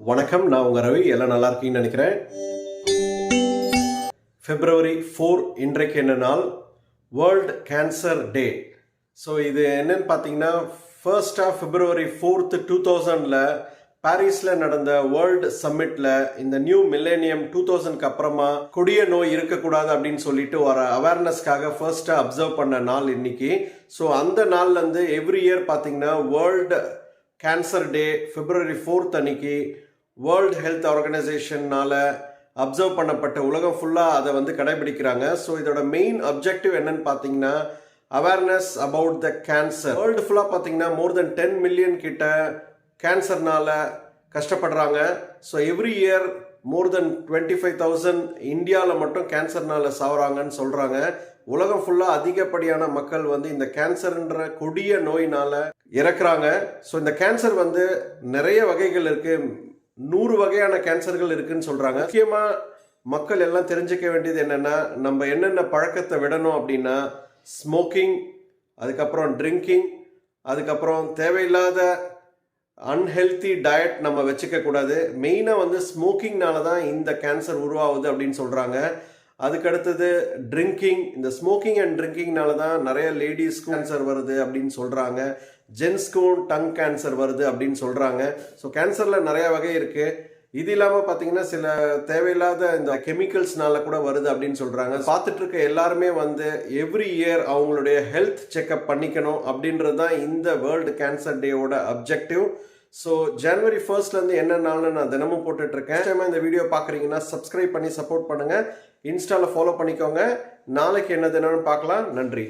வணக்கம் நான் உங்கள் ரவி. எல்லாம் நல்லா இருக்கீங்கன்னு நினைக்கிறேன். பிப்ரவரி ஃபோர் இன்றைக்கு என்ன நாள்? வேர்ல்ட் கேன்சர் டே ஸோ இது என்னன்னு பார்த்தீங்கன்னா first of February fourth two தௌசண்டில் பாரிஸில் நடந்த வேர்ல்டு சம்மிட்டில் இந்த நியூ மில்லேனியம் டூ தௌசண்ட்க்கு அப்புறமா கொடிய நோய் இருக்கக்கூடாது அப்படின்னு சொல்லிட்டு வர அவேர்னஸ்க்காக ஃபர்ஸ்ட்டாக அப்சர்வ் பண்ண நாள் இன்னைக்கு. ஸோ அந்த நாள்லேருந்து எவ்ரி இயர் பார்த்தீங்கன்னா world cancer day February fourth அன்னைக்கு வேர்ல்டு ஹெல்த் ஆர்கனைசேஷன்னால் அப்சர்வ் பண்ணப்பட்ட உலகம் ஃபுல்லாக அதை வந்து கடைபிடிக்கிறாங்க. ஸோ இதோட மெயின் அப்ஜெக்டிவ் என்னன்னு பார்த்தீங்கன்னா awareness about the cancer world ஃபுல்லாக பார்த்தீங்கன்னா மோர் தென் டென் மில்லியன் கிட்ட கேன்சர்னால கஷ்டப்படுறாங்க. So every year more than twenty five thousand இந்தியாவில் மட்டும் கேன்சர்னால சாவறாங்கன்னு சொல்கிறாங்க உலகம் ஃபுல்லாக அதிகப்படியான மக்கள் வந்து இந்த கேன்சர்ன்ற கொடிய நோயினால் இறக்குறாங்க. ஸோ இந்த கேன்சர் வந்து நிறைய வகைகள் இருக்குது நூறு வகையான கேன்சர்கள் இருக்குன்னு சொல்கிறாங்க முக்கியமாக மக்கள் எல்லாம் தெரிஞ்சுக்க வேண்டியது என்னென்னா நம்ம என்னென்ன பழக்கத்தை விடணும் அப்படின்னா ஸ்மோக்கிங் அதுக்கப்புறம் ட்ரிங்கிங் அதுக்கப்புறம் தேவையில்லாத அன்ஹெல்தி டயட் நம்ம வச்சுக்க கூடாது. மெயினாக வந்து ஸ்மோக்கிங்னால தான் இந்த கேன்சர் உருவாகுது அப்படின்னு சொல்கிறாங்க அதுக்கு அடுத்தது ட்ரிங்கிங் இந்த ஸ்மோக்கிங் அண்ட் ட்ரிங்கிங்னால தான் நிறைய லேடிஸ் கேன்சர் வருது அப்படின்னு சொல்கிறாங்க ஜென்ஸ்க்கும் டங் கேன்சர் வருது அப்படின்னு சொல்கிறாங்க ஸோ கேன்சரில் நிறைய வகை இருக்குது இது இல்லாமல் பார்த்தீங்கன்னா சில தேவையில்லாத இந்த கெமிக்கல்ஸ்னால கூட வருது அப்படின்னு சொல்கிறாங்க பார்த்துட்டு இருக்க எல்லாருமே வந்து எவ்ரி இயர் அவங்களுடைய ஹெல்த் செக்அப் பண்ணிக்கணும் அப்படின்றது தான் இந்த வேர்ல்டு கேன்சர் டேவோட அப்ஜெக்டிவ் ஸோ ஜனவரி ஃபர்ஸ்ட்லேருந்து என்ன நாள்னு நான் தினமும் போட்டுட்ருக்கேன் இந்த வீடியோ பார்க்குறீங்கன்னா சப்ஸ்கிரைப் பண்ணி சப்போர்ட் பண்ணுங்கள் இன்ஸ்டாவில் ஃபாலோ பண்ணிக்கோங்க. நாளைக்கு என்ன தினம்னு பார்க்கலாம். நன்றி.